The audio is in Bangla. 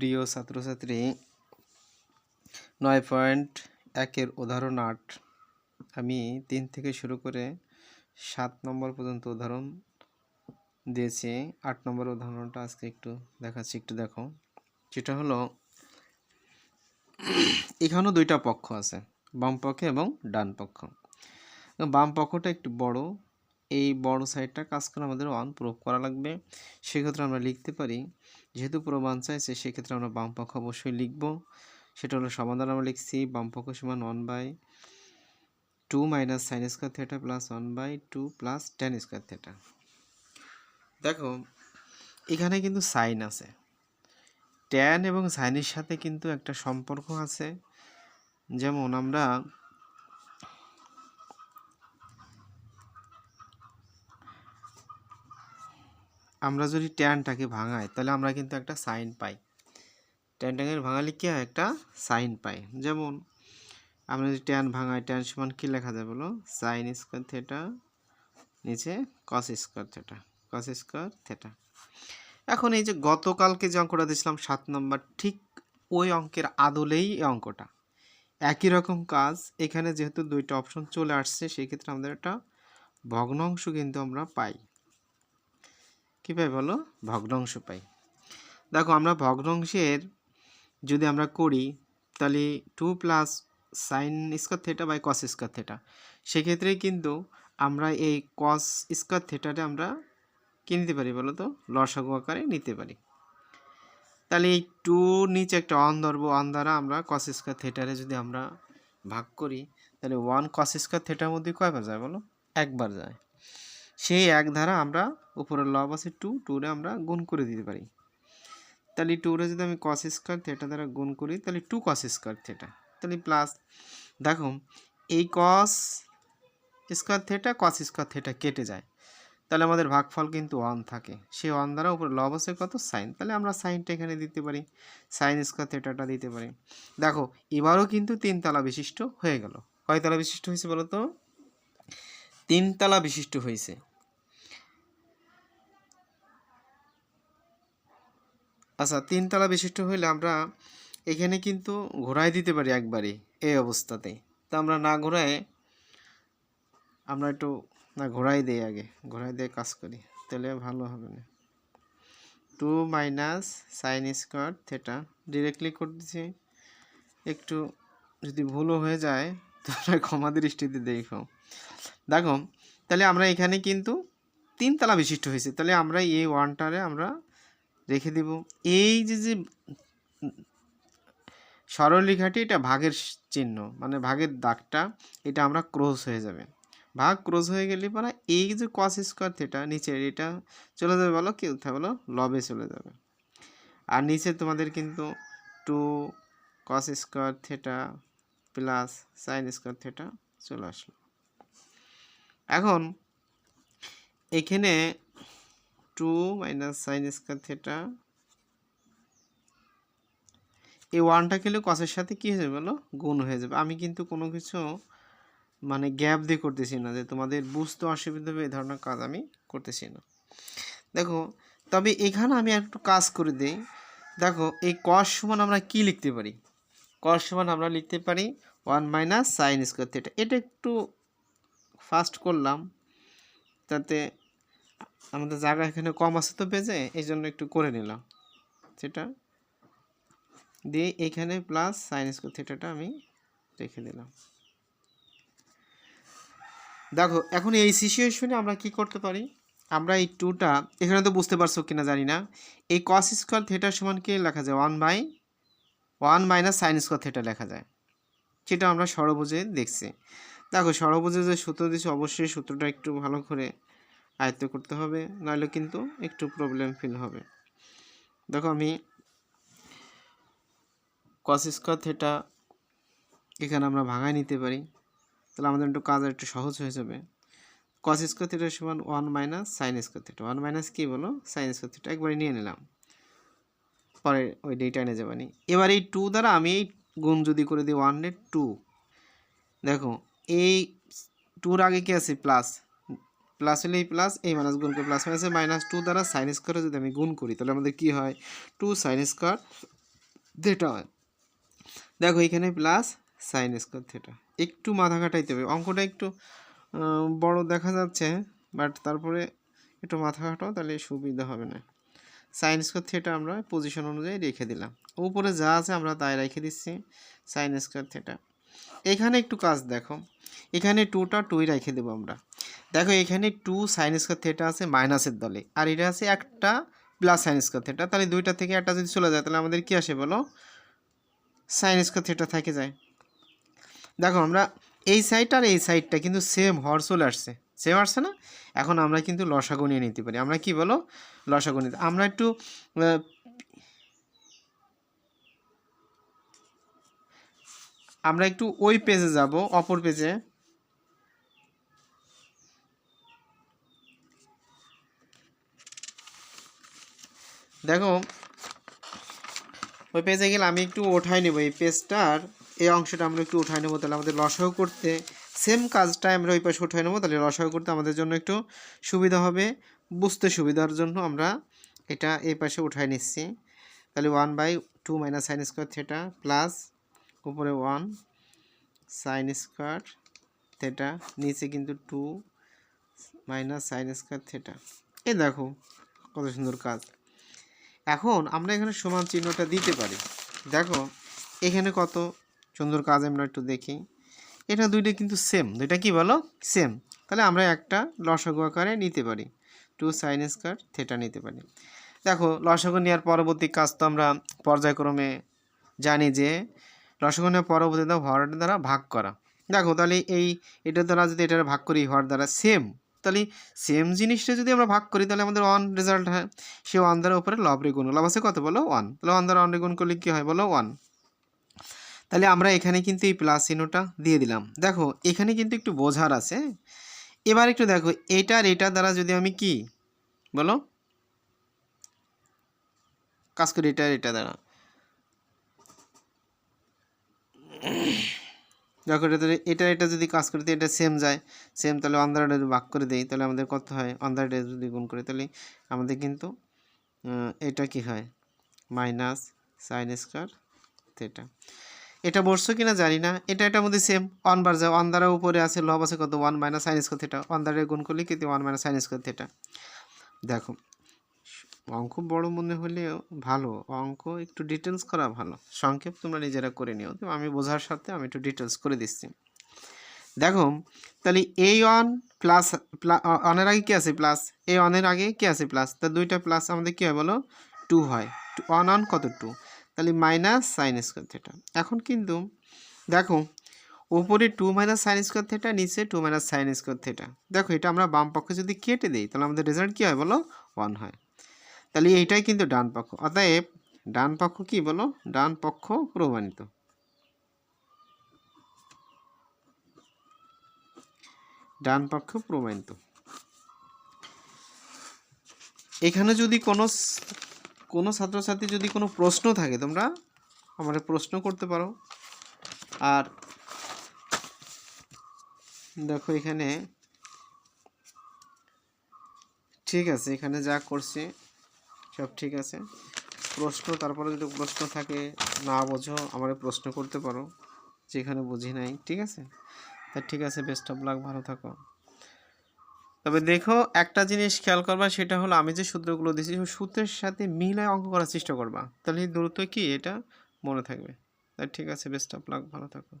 প্রিয় ছাত্রছাত্রী, নয় পয়েন্ট একের উদাহরণ আট। আমি তিন থেকে শুরু করে সাত নম্বর পর্যন্ত উদাহরণ দিয়েছি। আট নম্বর উদাহরণটা আজকে একটু দেখাচ্ছি, একটু দেখো। যেটা হলো, এখানেও দুইটা পক্ষ আছে, বাম পক্ষে এবং ডান পক্ষ। বাম পক্ষটা একটু বড়, এই বড় সাইডটা কাজ করে আমাদের ওয়ান প্রুভ করা লাগবে। সেক্ষেত্রে আমরা লিখতে পারি যেহেতু প্রমাণ চাইছে, সেক্ষেত্রে আমরা বাম পক্ষ অবশ্যই লিখব। সেটা হলো সমাধান আমরা লিখছি, বাম পক্ষ সমান one by two minus sine square theta plus one by two plus tan square theta দেখো, এখানে কিন্তু সাইন আছে। ট্যান এবং সাইনের সাথে কিন্তু একটা সম্পর্ক আছে। যেমন আমরা আমরা যদি ট্যানটাকে ভাঙাই, তাহলে আমরা কিন্তু একটা সাইন পাই। ট্যানটাকে ভাঙালে কি হয়? একটা সাইন পাই। যেমন আমরা যদি ট্যান ভাঙাই, ট্যান সমান কী লেখা যায় বলো? সাইন স্কোয়ার থেটা নিচে cos square theta, cos square theta. এখন এই যে গতকালকে যে অঙ্কটা দিয়েছিলাম, সাত নম্বর, ঠিক ওই অঙ্কের আদলেই এই অঙ্কটা। একই রকম কাজ, এখানে যেহেতু দুইটা অপশন চলে আসছে সেই ক্ষেত্রে আমাদের একটা ভগ্নাংশ কিন্তু আমরা পাই। কী পাই বলো? ভগ্নাংশ পাই। দেখো, আমরা ভগ্নাংশের যদি আমরা করি, তাহলে two plus sine square theta by cos square theta. সেক্ষেত্রে কিন্তু আমরা এই কস স্কোয়ার থেটাটা আমরা কী নিতে পারি বলো তো? লসাগু আকারে নিতে পারি। তাহলে এই টু নিচে একটা অন ধরবো। অন দ্বারা আমরা কস স্কোয়ার থেটারে যদি আমরা ভাগ করি, তাহলে ওয়ান কস স্কোয়ার থেটার মধ্যে কয়বার যায় বলো? একবার যায়। সেই এক ধারা আমরা উপরের লব আছে টু টুরে আমরা গুণ করে দিতে পারি। তাহলে টুরে যদি আমি কস স্কোয়ার থেটা দ্বারা গুণ করি, তাহলে টু কস স্কোয়ার থেটা তাহলে প্লাস দেখো, এই cos square theta cos square theta কেটে যায়। তাহলে আমাদের ভাগফল কিন্তু ওয়ান থাকে। সেই ওয়ান দ্বারা উপরে লব আছে কত? সাইন তাহলে আমরা সাইনটা এখানে দিতে পারি। সাইন স্কোয়ার থেটাটা দিতে পারি। দেখো, এবারও কিন্তু তিনতলা বিশিষ্ট হয়ে গেল। কয়তলা বিশিষ্ট হয়েছে বলো তো তিনতলা বিশিষ্ট হয়েছে। আচ্ছা তিনতলা বিশিষ্ট হইলে আমরা এখানে কিন্তু ঘোরাই দিতে পারি একবারই এই অবস্থাতে তা আমরা না ঘোরায়, আমরা একটু না ঘোরাই দিই আগে ঘোরাই দিয়ে কাজ করি, তাহলে ভালো হবে না। Two minus sine square theta, directly করে দিচ্ছি একটু যদি ভুলও হয়ে যায় তাহলে ক্ষমা দৃষ্টিতে দেখো। দেখো, তাহলে আমরা এখানে কিন্তু তিনতলা বিশিষ্ট হয়েছে, তাহলে আমরা এই ওয়ানটারে আমরা রেখে দিব। এই যে যে সরলরেখাটি, এটা ভাগের চিহ্ন মানে ভাগের দাগটা, এটা আমরা ক্রস হয়ে যাবে। ভাগ ক্রস হয়ে গেলে পরে এই যে কস স্কোয়ার থেটা নিচে এটা চলে যাবে বলো কি? উঠা বলো লবে চলে যাবে। আর নিচে তোমাদের কিন্তু two cos square theta plus sine square theta চলে আসলো। এখন এখানে two minus sine square theta এই ওয়ানটা খেলে কসের সাথে কী হয়ে যাবে বলো? গুণ হয়ে যাবে। আমি কিন্তু কোনো কিছু মানে গ্যাপ দিয়ে করতেছি না যে তোমাদের বুঝতে অসুবিধা হবে, এই ধরনের কাজ আমি করতেছি না। দেখো, তবে এখানে আমি একটু কাজ করে দিই। দেখো, এই কস সমান আমরা কি লিখতে পারি? কস সমান আমরা লিখতে পারি one minus sine square theta এটা একটু ফাস্ট করলাম, তাতে আমাদের জায়গা এখানে কম আছে তো পেজে এই জন্য একটু করে নিলাম। সেটা দিয়ে এখানে প্লাস সাইন স্কোয়ার থিটাটা আমি রেখে দিলাম। দেখো, এখন এই সিচুয়েশনে আমরা কি করতে পারি? আমরা এই টুটা এখানে তো বুঝতে পারছ কিনা জানি না। এই কস স্কোয়ার থেটার সমান কি লেখা যায়? One by one minus sine square theta লেখা যায়। সেটা আমরা সরবুজে দেখছি। দেখো, সরবুজে যে সূত্র দিচ্ছে অবশ্যই সূত্রটা একটু ভালো করে আয়ত্ত করতে হবে, নাহলে কিন্তু একটু প্রবলেম ফিল হবে। দেখো আমি কস স্কোয়ার এখানে আমরা ভাঙায় নিতে পারি, তাহলে আমাদের একটু কাজ একটু সহজ হয়ে যাবে। কস স্কোয়ার সমান one minus sine square one minus কী বলো? সাইন স্কোয়ার থিটা একবারে নিয়ে নিলাম। পরে ওই ডেটা এনে যাবানি এবার এই টু দ্বারা আমি এই গুণ যদি করে দিই ওয়ান টু দেখো, এই টুর আগে কি আছে? প্লাস প্লাস হলে প্লাস এই মাইনাস গুণ করে প্লাস মাইনাসে মাইনাস টু দ্বারা সাইন স্কোয়ারে যদি আমি গুণ করি, তাহলে আমাদের কী হয়? টু সাইন স্কোয়ার থিটা হয়। দেখো এখানে প্লাস সাইন স্কোয়ার থিটা একটু মাথা কাটাইতে হবে। অঙ্কটা একটু বড় দেখা যাচ্ছে বাট তারপরে একটু মাথা কাটাও তাহলে সুবিধা হবে না। সাইন স্কোয়ার থিটা আমরা পজিশন অনুযায়ী রেখে দিলাম। উপরে যা আছে আমরা তাই রেখে দিচ্ছি সাইন স্কোয়ার থিটা এখানে একটু কাজ দেখো। এখানে টুটা টুই রেখে দেবো আমরা। দেখো এখানে টু সাইন স্কোয়ার থিটা আছে মাইনাসের দলে। আর এটা আছে একটা প্লাস সাইন স্কোয়ার থিটা তাহলে দুইটা থেকে একটা যদি চলে যায়, তাহলে আমাদের কি আসে বলো? সাইন স্কোয়ার থিটা থেকে যায়। দেখো আমরা এই সাইড আর এই সাইডটা কিন্তু সেম হর চলে আসছে। সেম আসছে না? এখন আমরা কিন্তু লসাগু নিয়ে নিতে পারি। আমরা কি বলো? লসাগু নিতে আমরা একটু আমরা একটু ওই পেজে যাব, অপর পেজে দেখো, ওই পেজে গেলে আমি একটু ওঠাই নেব। এই পেজটার এই অংশটা আমরা একটু উঠাই নেব, তাহলে আমাদের লসাগু করতে সেম কাজটা আমরা ওই পাশে উঠাই নেব, তাহলে লসাগু করতে আমাদের জন্য একটু সুবিধা হবে, বুঝতে সুবিধার জন্য আমরা এটা এই পাশে উঠাই নিচ্ছি। তাহলে one by two minus sine square theta plus উপরে ওয়ান সাইন স্কোয়ার থেটা নিচে কিন্তু two minus sine square theta এই দেখো, কত সুন্দর কাজ। এখন আমরা এখানে সমান চিহ্নটা দিতে পারি। দেখো, এখানে কত? সুন্দর কাজ আমরা একটু দেখি। এটা দুইটা কিন্তু সেম দুইটা কি বলো? সেম তাহলে আমরা একটা লসাগু আকারে নিতে পারি। টু সাইন স্কোয়ার থেটা নিতে পারি। দেখো, লসাগু নেওয়ার পরবর্তী কাজ তো আমরা পর্যায়ক্রমে জানি যে, লসাগু নেওয়ার পরবর্তীতে হর দ্বারা ভাগ করা। দেখো, তাহলে এই এটার দ্বারা যদি এটার ভাগ করি, হর দ্বারা সেম তাহলে সেম জিনিসটা যদি আমরা ভাগ করি, তাহলে আমাদের ওয়ান রেজাল্ট হয়। সে ওয়ান দ্বারা উপরে লব রে গুণ লাভ আছে কত বলো ওয়ান তাহলে ওয়ান দ্বারা ওয়ান গুণ করলে কী হয় বলো ওয়ান তাহলে আমরা এখানে কিন্তু এই প্লাস চিহ্নটা দিয়ে দিলাম। দেখো, এখানে কিন্তু একটু বোঝার আছে। এবার একটু দেখো, এটা আর এটা দ্বারা যদি আমি কি বলো? কাজ করি, এটা আর এটা দ্বারা। দেখো এটা এটা এটা যদি কাজ করি এটা সেম যায়। সেম তাহলে অন্ধারটা যদি ভাগ করে দেই। তাহলে আমাদের কত হয়? অন্ধারটা যদি গুণ করি, তাহলে আমাদের কিন্তু এটা কি হয়? মাইনাস সাইন স্কোয়ার থিটা এটা বসছো কিনা জানি না। এটা এটার মধ্যে সেম ওয়ান বার যায়। ওয়ান দ্বারা উপরে আছে, লব আছে কত? One minus sine square theta one দ্বারা গুণ করলে কিন্তু one minus sine square theta দেখো অঙ্ক বড় মনে হলেও ভালো। অঙ্ক একটু ডিটেলস করা ভালো। সংক্ষেপ তোমরা নিজেরা করে নিও। তো আমি বোঝার সাথে আমি একটু ডিটেলস করে দিচ্ছি। দেখো, তাহলে এই ওয়ান প্লাস অনের আগে কী আছে? প্লাস এই অনের আগে কী আছে? প্লাস তা দুইটা প্লাস আমাদের কী হয় বলো? টু হয়। ওয়ান অন কত টু তাহলে মাইনাস সাইন স্কোয়ার থেটা এখন কিন্তু দেখো ওপরে two minus sine square theta নিচে two minus sine square theta দেখো, এটা আমরা বাম পক্ষে যদি কেটে দিই, তাহলে আমাদের রেজাল্ট কী হয় বলো? ওয়ান হয়। তাহলে এইটাই কিন্তু ডান পক্ষ। অতএব ডান পক্ষ কি বলো? ডান পক্ষ প্রমাণিত। ডান পক্ষ প্রমাণিত। এখানে যদি কোনো কোনো ছাত্রছাত্রী যদি কোনো প্রশ্ন থাকে, তোমরা আমার প্রশ্ন করতে পারো। আর দেখো এখানে, ঠিক আছে, এখানে যা করছি সব ঠিক আছে। প্রশ্ন, তারপরে যদি প্রশ্ন থাকে, না বোঝো, আমার প্রশ্ন করতে পারো, যেখানে বুঝি নাই, ঠিক আছে? তা ঠিক আছে বেস্ট অফ লাক ভালো থাকো। তবে দেখো, একটা জিনিস খেয়াল করবা, সেটা হলো আমি যে সূত্রগুলো দিয়েছি সূত্রের সাথে মিলায় অঙ্ক করার চেষ্টা করবা। তাহলে দ্রুত কি? এটা মনে থাকবে। তা ঠিক আছে বেস্ট অফ লাক ভালো থাকো।